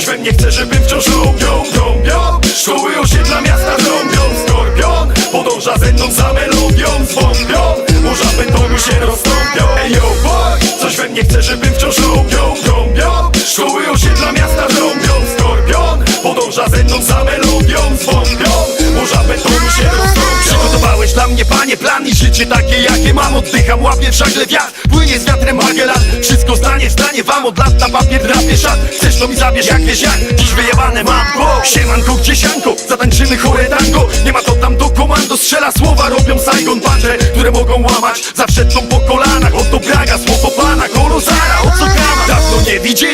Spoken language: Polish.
Coś we mnie chce, żebym wciąż robią Trąbią Szkoły osiedla miasta trąbią Skorpion Podąża ze mną za melodią Zwąbią Burza betonu się rozstąpią Ej yo boy Coś we mnie chce, żebym wciąż robią Trąbią Szkoły osiedla miasta trąbią Skorpion Podąża ze mną za melodią Zwąbią Burza betonu się rozstąpią Przygotowałeś dla mnie panie plan i życie takie jakie mam. Oddycham, łapię w żagle wiatr. Płynie z wiatrem Magela nie stanie wam od lat na papier drapie szat. Chcesz to mi zabierz jak wiesz jak, dziś wyjebane mam go Siemanko gdzie sianko, zatańczymy chore tango. Nie ma to tam do komando, strzela słowa robią Saigon Patrze, które mogą łamać, zawsze tą po kolanach Oto Braga, słowo pana, kolozara, o co gama. Dawno nie widzieli